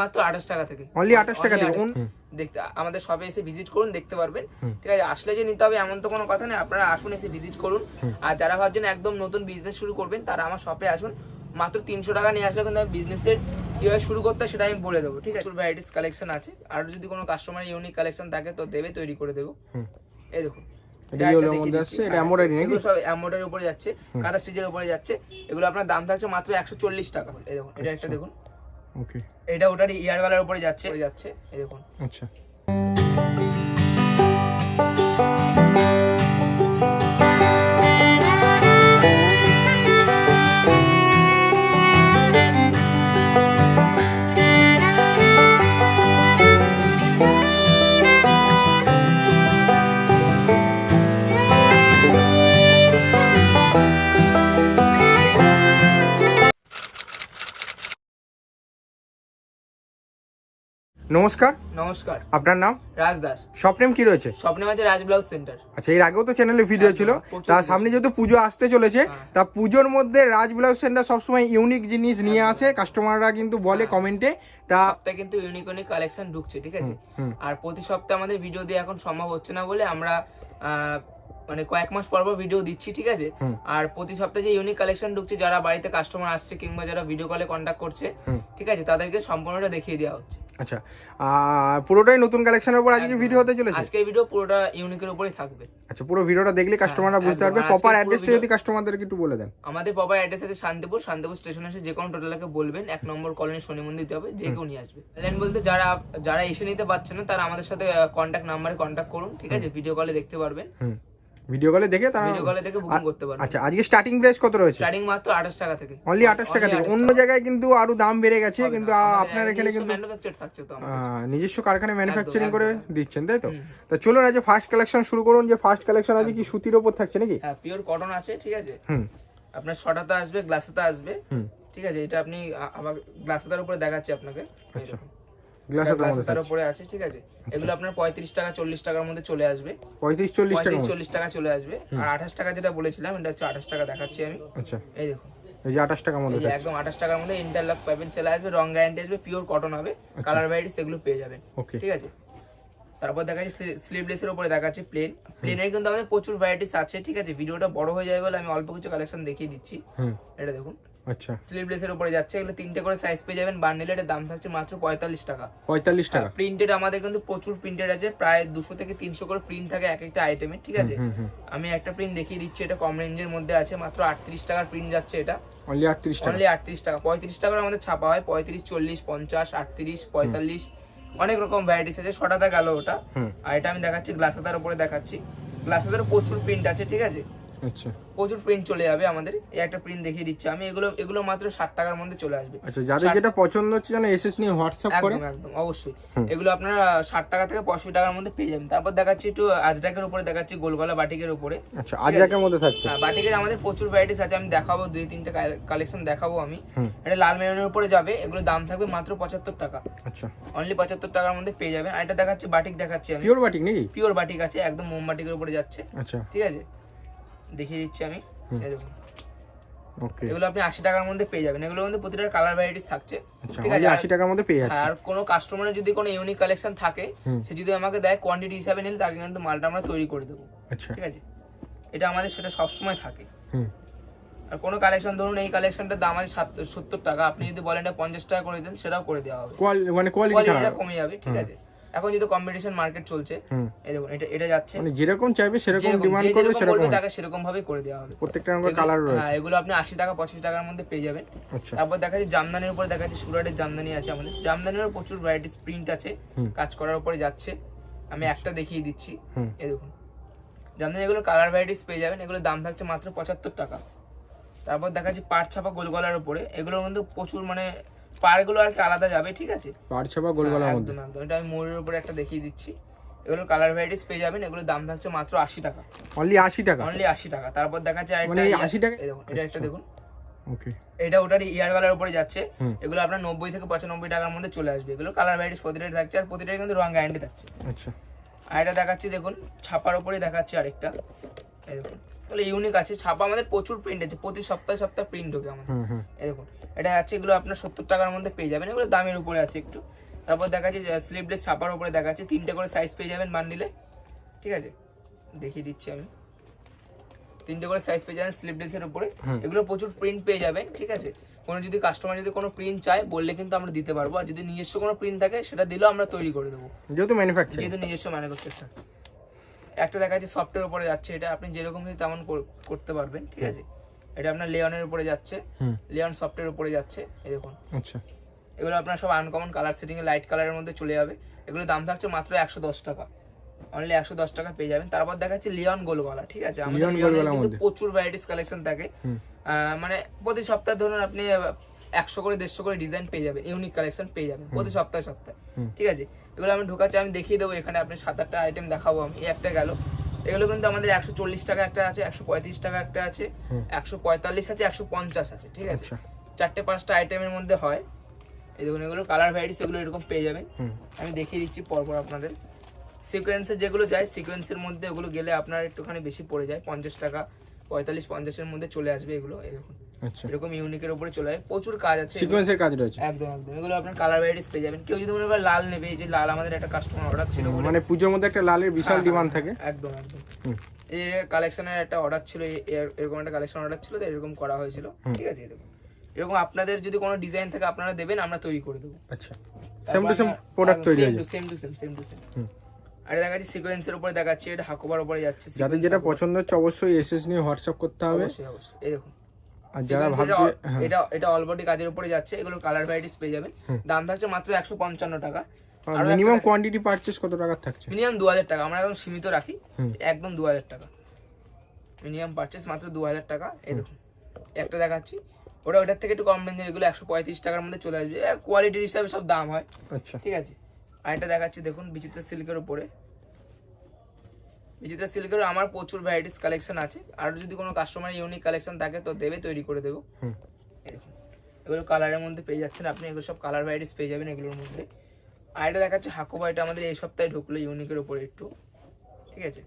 মাত্র আঠাশ টাকা থেকে। অনলি আঠাশ টাকা থেকে দেখতে আমাদের শপে এসে ভিজিট করুন দেখতে পারবেন। ঠিক আছে আসলে যে নিতে হবে এমন তো কোনো কথা নেই আপনারা আসুন এসে ভিজিট করুন। আর যারা ভাবছেন একদম নতুন বিজনেস শুরু করবেন তারা আমার শপে আসুন। মাত্র তিনশো টাকা নিয়ে আসলে কিন্তু আমি বিজনেসের কীভাবে শুরু করতে হয় সেটা আমি বলে দেবো। ঠিক আছে ভ্যারাইটিস কালেকশন আছে। আর যদি কোনো কাস্টমার ইউনিক কালেকশন থাকে তো দেবে তৈরি করে দেবো। এই দেখুন। এগুলো সব এমব্রয়ডারির উপরে যাচ্ছে কাঁথা স্টিচের উপরে যাচ্ছে। এগুলো আপনার দাম থাকছে মাত্র একশো চল্লিশ টাকা। এই দেখুন এটা একটা দেখুন। ওকে এটা ওটার ইয়ারওয়ালার উপরে যাচ্ছে। যাচ্ছে এই দেখুন। আচ্ছা। নমস্কার। নমস্কার। আপনার নাম? রাজ দাস। শপ নেম কি রয়েছে? স্বপ্নেম আছে রাজ ব্লাউজ সেন্টার। আচ্ছা এর আগেও তো চ্যানেলে ভিডিও ছিল। তার সামনে যেহেতু পুজো আসতে চলেছে হ্যাঁ। তা পুজোর মধ্যে রাজ ব্লাউজ সেন্টার সবসময় ইউনিক জিনিস নিয়ে আসে। কাস্টমাররা কিন্তু বলে কমেন্টে তা সপ্তাহে কিন্তু ইউনিক ইউনিক কালেকশন ঢুকছে ঠিক আছে? আর প্রতি সপ্তাহে আমাদের ভিডিও দিয়ে এখন সম্ভব হচ্ছে না বলে আমরা মানে কয়েক মাস পর পর ভিডিও দিচ্ছি ঠিক আছে? আর প্রতি সপ্তাহে যে ইউনিক কালেকশন ঢুকছে যারা বাড়িতে কাস্টমার আসছে কিংবা যারা ভিডিও কলে কন্ট্যাক্ট করছে ঠিক আছে? তাদেরকে সম্পূর্ণটা দেখিয়ে দেওয়া হচ্ছে। আচ্ছা আর পুরোটাই নতুন কালেকশনের উপর আজকে ভিডিও হতে চলেছে? আজকের ভিডিও পুরোটা ইউনিকের উপরেই থাকবে। আচ্ছা পুরো ভিডিওটা দেখলে কাস্টমাররা হ্যাঁ, বুঝতে পারবে। আজকে প্রপার অ্যাড্রেসটা যদি কাস্টমারদেরকে একটু বলে দেন। আমাদের প্রপার অ্যাড্রেস আছে শান্তিপুর। শান্তিপুর স্টেশন এসে যে কোনো টোটালকে বলবেন এক নম্বর কলোনি শনি মন্দির দিতে হবে যে কেউ নিয়ে আসবে। লাইন বলতে যারা যারা এসে নিতে পারছে না তারা আমাদের সাথে কন্ট্যাক্ট নাম্বারে কন্ট্যাক্ট করুন ঠিক আছে? ভিডিও কলে দেখতে পারবেন। হুম। ভিডিও কলে দেখে তারা ভিডিও কলে দেখে বুকিং করতে পারবেন আচ্ছা আজকে স্টার্টিং প্রাইস কত রয়েছে? স্টার্টিং মাত্র আঠাশ টাকা থেকে। অনলি আঠাশ টাকা থেকে। অন্য জায়গায় কিন্তু আরও দাম বেড়ে গেছে কিন্তু আপনার এখানে কিন্তু ম্যানুফ্যাকচার থাকছে তো আমাদের। নিজস্ব কারখানায় ম্যানুফ্যাকচারিং করে দিচ্ছেন তাই তো। তা চলুন আজ ফার্স্ট কালেকশন শুরু করুন যে ফার্স্ট কালেকশন আছে কি সুতির ওপর থাকছে নাকি? হ্যাঁ পিওর কটন আছে ঠিক আছে? হুম। আপনার শটাতে আসবে গ্লাসেতে আসবে। ঠিক আছে এটা আপনি আ- আবার গ্লাসেতার উপরে দেখাচ্ছি আপনাকে। আচ্ছা। উপরে আছে ঠিক আছে? এগুলো আপনার পঁয়ত্রিশ টাকা চল্লিশ টাকার মধ্যে চলে আসবে। পঁয়ত্রিশ চল্লিশ টাকা চলে আসবে। আর আঠাশ টাকা যেটা বলেছিলাম এটা হচ্ছে টাকা দেখাচ্ছি আমি। আচ্ছা। এই দেখুন। এই যে আঠাশ টাকার মধ্যে এই যে থাকছে একদম আঠাশ টাকার মধ্যে ইন্টারলক পাবেন চলে আসবে রং গ্যারান্টি আসবে পিওর কটন হবে। কালার ভ্যারাইটিস এগুলো পেয়ে যাবেন। ঠিক আছে? তারপর দেখা যাচ্ছে স্লিভলেসের উপরে দেখাচ্ছে প্লেন প্লেনের কিন্তু আমাদের প্রচুর ভ্যারাইটিস আছে ঠিক আছে? ভিডিওটা বড় হয়ে যাবে বলে আমি অল্প কিছু কালেকশন দেখিয়ে দিচ্ছি। হুম। এটা দেখুন। আচ্ছা। স্লিভলেসের উপরে যাচ্ছে এগুলো তিনটে করে সাইজ পেয়ে যাবেন। বান্ডেলের দাম থাকছে মাত্র পঁয়তাল্লিশ টাকা। পঁয়তাল্লিশ টাকা? প্রিন্টেড আমাদের কিন্তু প্রচুর প্রিন্টেড আছে প্রায় দুশো থেকে তিনশো করে প্রিন্ট থাকে এক একটা আইটেমে ঠিক আছে? আমি একটা প্রিন্ট দেখিয়ে দিচ্ছি এটা কম রেঞ্জের মধ্যে আছে মাত্র আটত্রিশ টাকার প্রিন্ট যাচ্ছে এটা। অনলি আটত্রিশ টাকা? অনলি আটত্রিশ টাকা। পঁয়ত্রিশ টাকার আমাদের ছাপা হয় পঁয়ত্রিশ চল্লিশ পঞ্চাশ আটত্রিশ পঁয়তাল্লিশ অনেক রকম ভ্যারাইটিস আছে ছটাতে গেল ওটা। আর এটা আমি দেখাচ্ছি গ্লাসাদার উপরে দেখাচ্ছি। গ্লাসাদার প্রচুর প্রিন্ট আছে ঠিক আছে? আচ্ছা। প্রচুর প্রিন্ট চলে যাবে আমাদের। এই একটা প্রিন্ট দেখিয়ে দিচ্ছি আমি। এগুলো এগুলো মাত্র ষাট টাকার মধ্যে চলে আসবে। আচ্ছা যাদের যেটা পছন্দ হচ্ছে যেন এসএস নিয়ে হোয়াটসঅ্যাপ করে। একদম একদম অবশ্যই। এগুলো আপনারা ষাট টাকা থেকে পঁয়ষট্টি টাকার মধ্যে পেয়ে যাবেন। তারপর দেখাচ্ছি একটু আজরাকের উপরে দেখাচ্ছি গোলগলা বাটিকের উপরে। আচ্ছা আজরাকের মধ্যে থাকছে। হ্যাঁ, বাটিকের আমাদের প্রচুর ভ্যারাইটিস আছে। আমি দেখাবো দুই তিনটে কালেকশন দেখাবো আমি। এটা লাল মেরুনের উপরে যাবে। এগুলো দাম থাকবে মাত্র পঁচাত্তর টাকা। আচ্ছা। অনলি পঁচাত্তর টাকার মধ্যে পেয়ে যাবেন। আর এটা দেখাচ্ছি বাটিক দেখাচ্ছি আমি। পিওর বাটিক নাকি? পিওর বাটিক আছে একদম মোমবাটিকের উপরে যাচ্ছে। আচ্ছা। ঠিক আছে? দেখিয়ে দিচ্ছি আমি। দেখুন। ওকে এগুলো আপনি আশি টাকার মধ্যে পেয়ে যাবেন। এগুলোর মধ্যে প্রতিটার কালার ভ্যারাইটিস থাকছে। আচ্ছা ঠিক আছে? আশি টাকার মধ্যে পেয়ে আর- যাচ্ছে। আর কোনো কাস্টমারের যদি কোনো ইউনিক কালেকশন থাকে সে যদি আমাকে দেয় কোয়ান্টিটি হিসাবে নিলে তাকে কিন্তু মালটা আমরা তৈরি করে দেবো। আচ্ছা। ঠিক আছে? এটা আমাদের সেটা সবসময় থাকে। আর কোনো কালেকশন ধরুন এই কালেকশনটার দাম আছে সত্তর টাকা। আপনি যদি বলেন এটা পঞ্চাশ টাকা করে দেন সেটাও করে দেওয়া হবে। মানে কোয়ালিটি কমে যাবে ঠিক আছে? এখন যদি কম্পিটিশন মার্কেট চলছে এই দেখুন এটা এটা যাচ্ছে। মানে যেরকম চাইবে সেরকম ডিমান্ড করবে সেরকম। তাকে সেরকম ভাবে করে দেওয়া হবে। প্রত্যেকটা রঙের কালার রয়েছে। হ্যাঁ এগুলো আপনি আশি টাকা পঁচিশ টাকার মধ্যে পেয়ে যাবেন। আচ্ছা। তারপর দেখা যাচ্ছে জামদানির উপরে দেখা যাচ্ছে সুরাটের জামদানি আছে আমাদের। জামদানিরও প্রচুর ভ্যারাইটিস প্রিন্ট আছে। কাজ করার উপরে যাচ্ছে। আমি একটা দেখিয়ে দিচ্ছি। এই দেখুন। জামদানি এগুলো কালার ভ্যারাইটিস পেয়ে যাবেন। এগুলোর দাম থাকছে মাত্র পঁচাত্তর টাকা। তারপর দেখা যাচ্ছে পাট ছাপা গোলগলার উপরে। এগুলোর মধ্যে প্রচুর মানে পাড়গুলো আর কি আলাদা যাবে ঠিক আছে? পাড়ছাপা গোলগলার হ্যাঁ, মধ্যে। একদম একদম। এটা আমি ময়ূরের উপরে একটা দেখিয়ে দিচ্ছি। এগুলো কালার ভ্যারাইটিস পেয়ে যাবেন এগুলোর দাম থাকছে মাত্র আশি টাকা। অনলি আশি টাকা? অনলি আশি টাকা। তারপর দেখা আরেকটা মানে 80 টাকা- এই দেখুন এটা একটা আচ্ছা। দেখুন। ওকে এটা ওটার ইয়ার কালার উপরে যাচ্ছে। এগুলো আপনার নব্বই থেকে পঁচানব্বই টাকার মধ্যে চলে আসবে। এগুলো কালার ভ্যারাইটিস প্রতিটাই থাকছে আর প্রতিটাই কিন্তু রং গ্যারান্টি থাকছে। আচ্ছা। আর এটা দেখাচ্ছি দেখুন ছাপার উপরে দেখাচ্ছি আরেকটা। এই দেখুন তাহলে ইউনিক আছে। ছাপা আমাদের প্রচুর প্রিন্ট আছে। প্রতি সপ্তাহে সপ্তাহে প্রিন্ট ঢোকে আমাদের। এই দেখুন এটা আছে এগুলো আপনার সত্তর টাকার মধ্যে পেয়ে যাবেন। এগুলো দামের উপরে আছে একটু। তারপর দেখা যাচ্ছে স্লিভলেস ছাপার উপরে দেখা যাচ্ছে তিনটে করে সাইজ পেয়ে যাবেন বান্ডিলে ঠিক আছে? দেখিয়ে দিচ্ছি আমি। তিনটে করে সাইজ পেয়ে যাবেন স্লিভলেসের উপরে। এগুলো প্রচুর প্রিন্ট পেয়ে যাবেন ঠিক আছে? কোনো যদি কাস্টমার যদি কোনো প্রিন্ট চায় বললে কিন্তু আমরা দিতে পারব। আর যদি নিজস্ব কোনো প্রিন্ট থাকে সেটা দিলেও আমরা তৈরি করে দেবো। যেহেতু ম্যানুফ্যাকচারিং যেহেতু নিজস্ব ম্যানুফ্যাকচার থাকছে। একটা দেখা যাচ্ছে সফটের উপরে যাচ্ছে। এটা আপনি যেরকম তেমন করতে পারবেন ঠিক আছে? এটা আপনার লিওনের উপরে যাচ্ছে। লিওন সফটের উপরে যাচ্ছে এই দেখুন। আচ্ছা। এগুলো আপনার সব আনকমন কালার সেটিং এ লাইট কালারের মধ্যে চলে যাবে। এগুলো দাম থাকছে মাত্র একশো দশ টাকা। অনলি একশো দশ টাকা পেয়ে যাবেন। তারপর দেখাচ্ছে লিওন গোলগলা ঠিক আছে? আমাদের কিন্তু মধ্যে। প্রচুর ভ্যারাইটিস কালেকশন থাকে। মানে প্রতি সপ্তাহে ধরুন আপনি একশো করে দেড়শো করে ডিজাইন পেয়ে যাবেন ইউনিক কালেকশন পেয়ে যাবেন প্রতি সপ্তাহে সপ্তাহে ঠিক আছে? এগুলো আমি ঢোকাচ্ছি আমি দেখিয়ে দেবো এখানে আপনি সাত আটটা আইটেম দেখাবো আমি। এই একটা গেল। এগুলো কিন্তু আমাদের একশো চল্লিশ টাকা একটা আছে একশো পঁয়ত্রিশ টাকা একটা আছে একশো পঁয়তাল্লিশ আছে একশো পঞ্চাশ আছে ঠিক আছে? আচ্ছা। চারটে পাঁচটা আইটেমের মধ্যে হয়। এই দেখুন এগুলো কালার ভ্যারাইটিস এগুলো এরকম পেয়ে যাবেন। আমি দেখিয়ে দিচ্ছি পরপর আপনাদের। সিকোয়েন্সের যেগুলো যায় সিকোয়েন্সের মধ্যে ওগুলো গেলে আপনার একটুখানি বেশি পড়ে যায়। পঞ্চাশ টাকা পঁয়তাল্লিশ পঞ্চাশের মধ্যে চলে আসবে এগুলো এরকম দেখুন। আচ্ছা। এরকম ইউনিকের উপরে চলে আসবে প্রচুর কাজ আছে। সিকোয়েন্সের কাজ রয়েছে। একদম একদম। এগুলো আপনার কালার ভ্যারাইটিস পেয়ে যাবেন কেউ যদি মনে করেন লাল নেবে এই যে লাল আমাদের একটা কাস্টমার অর্ডার ছিল মানে পুজোর মধ্যে একটা লালের বিশাল হ্যাঁ, ডিমান্ড থাকে। একদম একদম। হুম। এই কালেকশনের একটা অর্ডার ছিল এরকম একটা কালেকশন অর্ডার ছিল তো এরকম করা হয়েছিল। ঠিক আছে দেখুন এরকম আপনাদের যদি কোনো ডিজাইন থাকে আপনারা দেবেন আমরা তৈরি করে দেবো। আচ্ছা। সেম টু সেম প্রোডাক্ট তৈরি হয়ে same to same same to same. আর এটা দেখাচ্ছি সিকোয়েন্সের উপরে দেখাচ্ছি এটা হাকোবার উপরে যাচ্ছে যাদের যেটা পছন্দ হচ্ছে অবশ্যই এসএস নিয়ে হোয়াটসঅ্যাপ করতে হবে। অবশ্যই অবশ্যই। এই দেখুন। আর যারা Sequence এটা ভাবছে অল- হ্যাঁ কাজের উপরে যাচ্ছে এগুলো কালার ভ্যারাইটিস পেয়ে যাবেন দাম থাকছে মাত্র টাকা। আরও মিনিমাম কোয়ান্টিটি কত থাকছে? টাকা আমরা একদম সীমিত রাখি একদম দু হাজার টাকা মিনিমাম মাত্র দু হাজার টাকা এই দেখুন। একটা দেখাচ্ছি। ওটা ওটার থেকে একটু কম রেঞ্জের এগুলো একশো পঁয়ত্রিশ টাকার মধ্যে চলে আসবে। কোয়ালিটির হিসাবে সব দাম হয়। আচ্ছা। ঠিক আছে। আর এটা দেখাচ্ছি দেখুন বিচিত্র সিল্কের উপরে। বিচিত্র সিল্কের আমার প্রচুর ভ্যারাইটিস কালেকশন আছে। আর যদি কোনো কাস্টমার ইউনিক কালেকশন থাকে তো দেবে তৈরি করে দেবো। এগুলো কালারের মধ্যে পেয়ে যাচ্ছেন আপনি এগুলো সব কালার ভ্যারাইটিস পেয়ে যাবেন এগুলোর মধ্যে। আর এটা দেখাচ্ছে হাকোবা এটা আমাদের এই সপ্তাহে ঢুকলো ইউনিকের উপরে একটু। ঠিক আছে?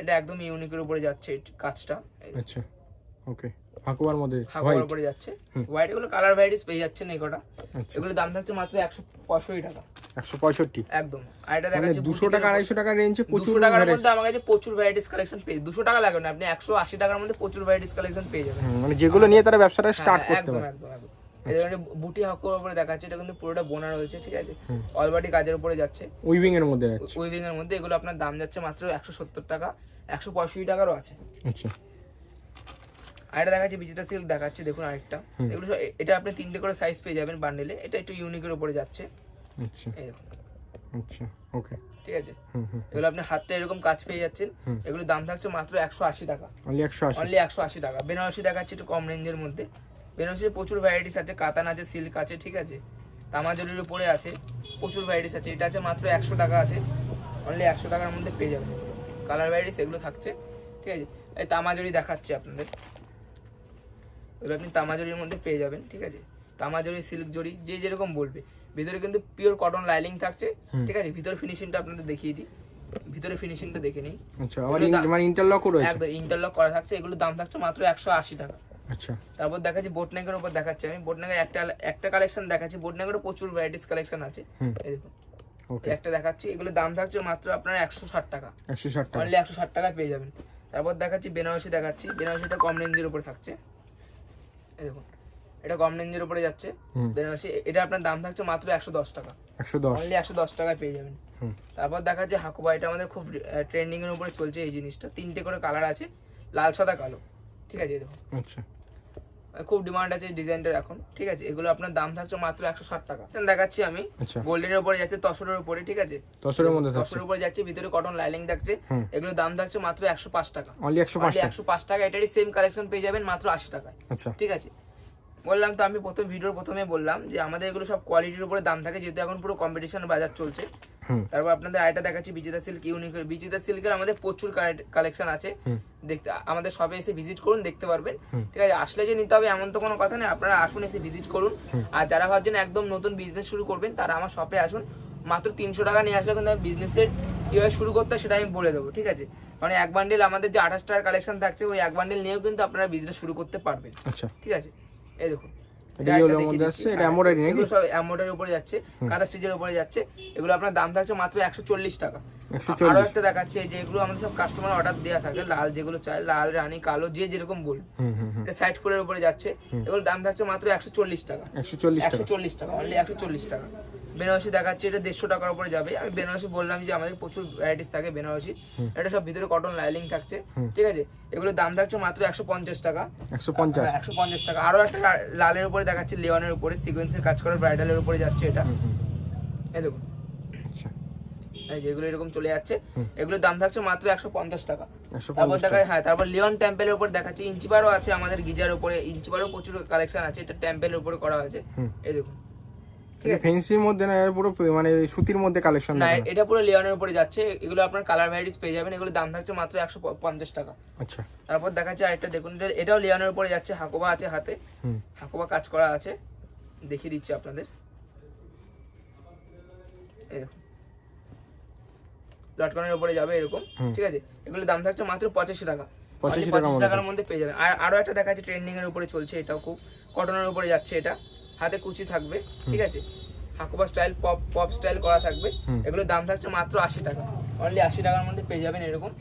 এটা একদম ইউনিকের উপরে যাচ্ছে কাজটা। আচ্ছা ওকে হাকুয়ার মধ্যে হাকোবার উপরে যাচ্ছে। হোয়াইট এগুলো কালার ভ্যারাইটিস পেয়ে যাচ্ছেন এই কটা। আচ্ছা। এগুলো দাম থাকছে মাত্র একশো পঁয়ষট্টি টাকা। একদম। আর এটা মানে দেখাচ্ছে টাকা আড়াইশো টাকার রেঞ্জে প্রচুর টাকার মধ্যে আমার কাছে প্রচুর ভ্যারাইটিস কালেকশন পেয়ে টাকা লাগবে না আপনি একশো আশি টাকার মধ্যে প্রচুর ভ্যারাইটিস কালেকশন পেয়ে যাবেন। মানে যেগুলো নিয়ে তারা ব্যবসাটা স্টার্ট হ্যাঁ, করতে একদম পারে। একদম বুটি হাকুর উপরে দেখাচ্ছে এটা কিন্তু পুরোটা বোনা রয়েছে ঠিক আছে। কাজের উপরে যাচ্ছে। উইভিং এর মধ্যে উইভিং এর মধ্যে এগুলো আপনার দাম যাচ্ছে মাত্র একশো সত্তর টাকা একশো পঁয়ষট্টি টাকারও আছে। আচ্ছা। আর এটা দেখাচ্ছি বিজিটা সিল্ক দেখাচ্ছে দেখুন আরেকটা। এগুলো এটা আপনি তিনটে করে সাইজ পেয়ে যাবেন বান্ডেলে এটা একটু ইউনিকের উপরে যাচ্ছে। আচ্ছা। আচ্ছা ওকে ঠিক আছে? হুম হুম এগুলো আপনি হাতটা এরকম কাজ পেয়ে যাচ্ছেন দাম থাকছে মাত্র একশো আশি টাকা। অনলি একশো আশি। টাকা। বেনারসি দেখাচ্ছে একটু কম রেঞ্জের মধ্যে। বেনারসির প্রচুর ভ্যারাইটিস আছে কাতান আছে সিল্ক আছে ঠিক আছে? তামাজলির উপরে আছে প্রচুর ভ্যারাইটিস আছে। এটা আছে মাত্র একশো টাকা আছে। অনলি একশো টাকার মধ্যে পেয়ে যাবেন। কালার ভ্যারাইটিস এগুলো থাকছে ঠিক আছে? এই তামাজরি দেখাচ্ছি আপনাদের। এগুলো আপনি তামাজরির মধ্যে পেয়ে যাবেন ঠিক আছে? তামাজরি সিল্ক জরি যে যেরকম বলবে। ভিতরে কিন্তু পিওর কটন লাইলিং থাকছে ঠিক আছে? ভিতরে ফিনিশিংটা আপনাদের দেখিয়ে দিই। ভিতরে ফিনিশিংটা দেখে নিন আচ্ছা আবার এগুলো মানে ইন্টারলকও রয়েছে? একদম ইন্টারলক করা থাকছে। এগুলোর দাম থাকছে মাত্র একশো আশি টাকা। আচ্ছা। তারপর দেখাচ্ছি বোটনেকের উপর দেখাচ্ছি আমি। বোটনেকের একটা একটা কালেকশন দেখাচ্ছি। বোটনেকেরও প্রচুর ভ্যারাইটিস কালেকশন আছে। এই দেখুন। ওকে একটা দেখাচ্ছি। এগুলো দাম থাকছে মাত্র আপনার একশো ষাট টাকা। একশো ষাট টাকা। অনলি একশো ষাট টাকা পেয়ে যাবেন। তারপর দেখাচ্ছি বেনারসি দেখাচ্ছি। বেনারসিটা কম রেঞ্জের উপর থাকছে। এই দেখুন। এটা কম রেঞ্জের উপরে যাচ্ছে। বেনারসি এটা আপনার দাম থাকছে মাত্র একশো দশ টাকা। একশো দশ। অনলি একশো দশ টাকায় পেয়ে যাবেন। তারপর দেখাচ্ছে হাকুবা এটা আমাদের খুব ট্রেন্ডিং এর উপরে চলছে এই জিনিসটা। তিনটে করে কালার আছে লাল সাদা কালো। ঠিক আছে দেখুন। আচ্ছা। খুব ডিমান্ড আছে ডিজাইনটার এখন। ঠিক আছে এগুলো আপনার দাম থাকছে মাত্র একশো ষাট টাকা। দেখাচ্ছি আমি আচ্ছা। গোল্ডেনের উপরে যাচ্ছে তসরের উপরে ঠিক আছে? দশের মধ্যে তসরের উপরে যাচ্ছে ভিতরে কটন লাইলিং থাকছে। এগুলো দাম থাকছে মাত্র একশো পাঁচ টাকা। একশো পাঁচ টাকা। একশো পাঁচ টাকা এটারই সেম কালেকশন পেয়ে যাবেন মাত্র আশি টাকায়। আচ্ছা। ঠিক আছে? বললাম তো আমি প্রথম ভিডিওর প্রথমে বললাম যে আমাদের এগুলো সব কোয়ালিটির উপরে দাম থাকে যেহেতু এখন পুরো কম্পিটিশন বাজার চলছে। তারপর আপনাদের আরেকটা দেখাচ্ছি বিজেতা সিল্ক ইউনিক বিজেতা সিল্কের আমাদের প্রচুর কালেকশন আছে। দেখতে আমাদের সবে এসে ভিজিট করুন দেখতে পারবেন। ঠিক আছে আসলে যে নিতে হবে এমন তো কোনো কথা নেই আপনারা আসুন এসে ভিজিট করুন। আর যারা ভাবছেন একদম নতুন বিজনেস শুরু করবেন তারা আমার শপে আসুন। মাত্র তিনশো টাকা নিয়ে আসলে কিন্তু বিজনেসের কীভাবে শুরু করতে হয় সেটা আমি বলে দেবো ঠিক আছে? মানে এক বান্ডেল আমাদের যে আঠাশ টাকার কালেকশন থাকছে ওই এক বান্ডেল নিয়েও কিন্তু আপনারা বিজনেস শুরু করতে পারবেন। আচ্ছা। ঠিক আছে? এই দেখুন। হ্যাঁ, এগুলো উপরে যাচ্ছে কাদা স্টিচের উপরে যাচ্ছে। এগুলো আপনার দাম থাকছে মাত্র একশো চল্লিশ টাকা। আরও একটা দেখাচ্ছে যেগুলো আমাদের সব কাস্টমার অর্ডার দেওয়া থাকে লাল যেগুলো চাই লাল রানী কালো যে যেরকম বল সাইড ফুলের উপরে যাচ্ছে। এগুলোর দাম থাকছে মাত্র একশো চল্লিশ টাকা। একশো চল্লিশ টাকা। অনলি একশো চল্লিশ টাকা। বেনারসি দেখাচ্ছে এটা দেড়শো টাকার উপরে যাবে। আমি বেনারসি বললাম যে আমাদের প্রচুর ভ্যারাইটিস থাকে বেনারসি। এটা সব ভিতরে কটন লাইলিং থাকছে ঠিক আছে? এগুলোর দাম থাকছে মাত্র একশো পঞ্চাশ টাকা। একশো পঞ্চাশ। একশো পঞ্চাশ টাকা। আরও একটা লালের উপরে দেখাচ্ছে লিওনের উপরে সিকোয়েন্সের কাজ করা ব্রাইডালের উপরে যাচ্ছে এটা। এই দেখুন। আচ্ছা। এই যে এগুলো এরকম চলে যাচ্ছে। এগুলোর দাম থাকছে মাত্র একশো পঞ্চাশ টাকা। তারপর দেখা হ্যাঁ তারপর লিওন টেম্পেলের উপর দেখাচ্ছে। ইঞ্চিবারও আছে আমাদের গিজার উপরে। ইঞ্চিবারও প্রচুর কালেকশন আছে। এটা টেম্পেলের উপরে করা হয়েছে। এই দেখুন। ঠিক আছে। ফেন্সির মধ্যে না এর পুরো মানে সুতির মধ্যে কালেকশন না এটা পুরো লিওনের উপরে যাচ্ছে। এগুলো আপনার কালার ভ্যারাইটিস পেয়ে যাবেন। এগুলো দাম থাকছে মাত্র একশো পঞ্চাশ টাকা। আচ্ছা। তারপর দেখাচ্ছে আরেকটা দেখুন এটাও লিওনের উপরে যাচ্ছে। হাকোবা আছে হাতে। হাকোবা কাজ করা আছে। দেখিয়ে দিচ্ছি আপনাদের। এই দেখুন। লটকনের উপরে যাবে এরকম। ঠিক আছে? দাম থাকছে মাত্র পঁচাশি টাকা। পঁচাশি Only টাকার মধ্যে টাকার মধ্যে পেয়ে যাবেন। আর আরও একটা দেখা যাচ্ছে ট্রেন্ডিং এর উপরে চলছে। এটাও খুব কটনের উপরে যাচ্ছে এটা। হাতে কুচি থাকবে ঠিক আছে? হাকুবা স্টাইল পপ পপ স্টাইল করা থাকবে। হুম। এগুলোর দাম থাকছে মাত্র আশি টাকা। অনলি আশি টাকার মধ্যে পেয়ে যাবেন এরকম।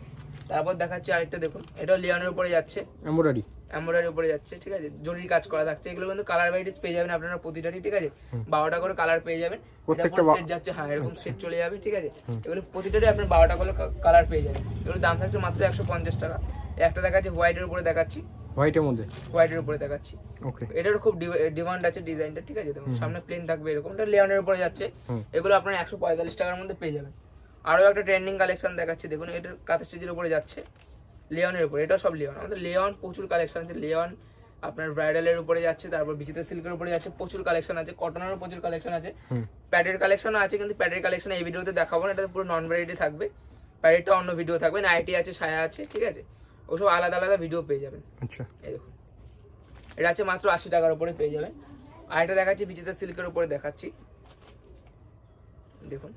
তারপর দেখাচ্ছে আরেকটা দেখুন। এটাও লিওনের উপরে যাচ্ছে। এমব্রয়ডারি এমব্রয়ডারি উপরে যাচ্ছে ঠিক আছে? জরির কাজ করা থাকছে। এগুলো কিন্তু কালার ভ্যারাইটিস পেয়ে যাবেন আপনারা প্রতিটারই ঠিক আছে? বারোটা করে কালার পেয়ে যাবেন। প্রত্যেকটা সেট যাচ্ছে। হ্যাঁ এরকম সেট চলে যাবে ঠিক আছে? এগুলো প্রতিটারই আপনার বারোটা করে কালার পেয়ে যাবেন। এগুলোর দাম থাকছে মাত্র একশো পঞ্চাশ টাকা। একটা দেখাচ্ছে হোয়াইটের উপরে দেখাচ্ছি। হোয়াইটের মধ্যে? হোয়াইটের উপরে দেখাচ্ছি। ওকে এটার খুব ডিমান্ড আছে ডিজাইনটা ঠিক আছে? দেখুন সামনে প্লেন থাকবে এরকম। এটা লেওনের উপরে যাচ্ছে। এগুলো আপনার একশো পঁয়তাল্লিশ টাকার মধ্যে পেয়ে যাবেন। আরও একটা ট্রেন্ডিং কালেকশন দেখাচ্ছে। দেখুন এটার কাঁথা স্টেজের উপরে যাচ্ছে। লিওনের উপরে। এটা সব লিওন আমাদের লিওন প্রচুর কালেকশন আছে। লিওন আপনার ব্রাইডালের উপরে যাচ্ছে তারপর বিচিত্র সিল্কের উপরে যাচ্ছে প্রচুর কালেকশন আছে। কটনেরও প্রচুর কালেকশন আছে। প্যাডের কালেকশনও আছে কিন্তু প্যাডের কালেকশন এই ভিডিওতে দেখাবো না। এটা পুরো নন ভ্যারাইটি থাকবে। প্যাডেরটা অন্য ভিডিও থাকবে। নাইটি আছে সায়া আছে ঠিক আছে? ওসব আলাদা আলাদা ভিডিও পেয়ে যাবেন। আচ্ছা। এই দেখুন। এটা আছে মাত্র আশি টাকার উপরে পেয়ে যাবেন। আর এটা দেখাচ্ছি বিচিত্র সিল্কের উপরে দেখাচ্ছি। দেখুন।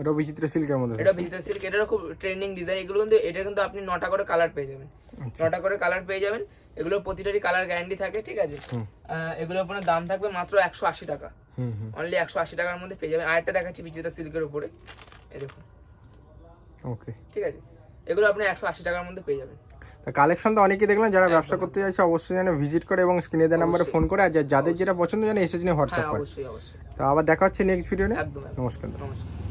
ওটা বিচিত্র সিল্কের মধ্যে এটা বিচিত্র সিল্ক এটারও খুব ট্রেন্ডিং ডিজাইন এগুলো কিন্তু এটা কিন্তু আপনি নটা করে কালার পেয়ে যাবেন। আচ্ছা। নটা করে কালার পেয়ে যাবেন। এগুলো প্রতিটারই কালার গ্যারান্টি থাকে ঠিক আছে? এগুলোর আপনার দাম থাকবে মাত্র একশো আশি টাকা। অনলি একশো আশি টাকার মধ্যে পেয়ে যাবেন। আরেকটা দেখাচ্ছি বিচিত্র সিল্কের উপরে। এই দেখুন। ওকে ঠিক আছে? এগুলো আপনি একশো আশি টাকার মধ্যে পেয়ে যাবেন। কালেকশন তো অনেকেই দেখলাম যারা ব্যবসা করতে চাইছে অবশ্যই যেন ভিজিট করে এবং স্ক্রিনে দেওয়ার নাম্বারে ফোন করে আর যাদের যেটা পছন্দ যেন এসে যেন হ্যাঁ হোয়াটসঅ্যাপ করে তো আবার দেখা হচ্ছে নেক্সট ভিডিও নমস্কার। নমস্কার।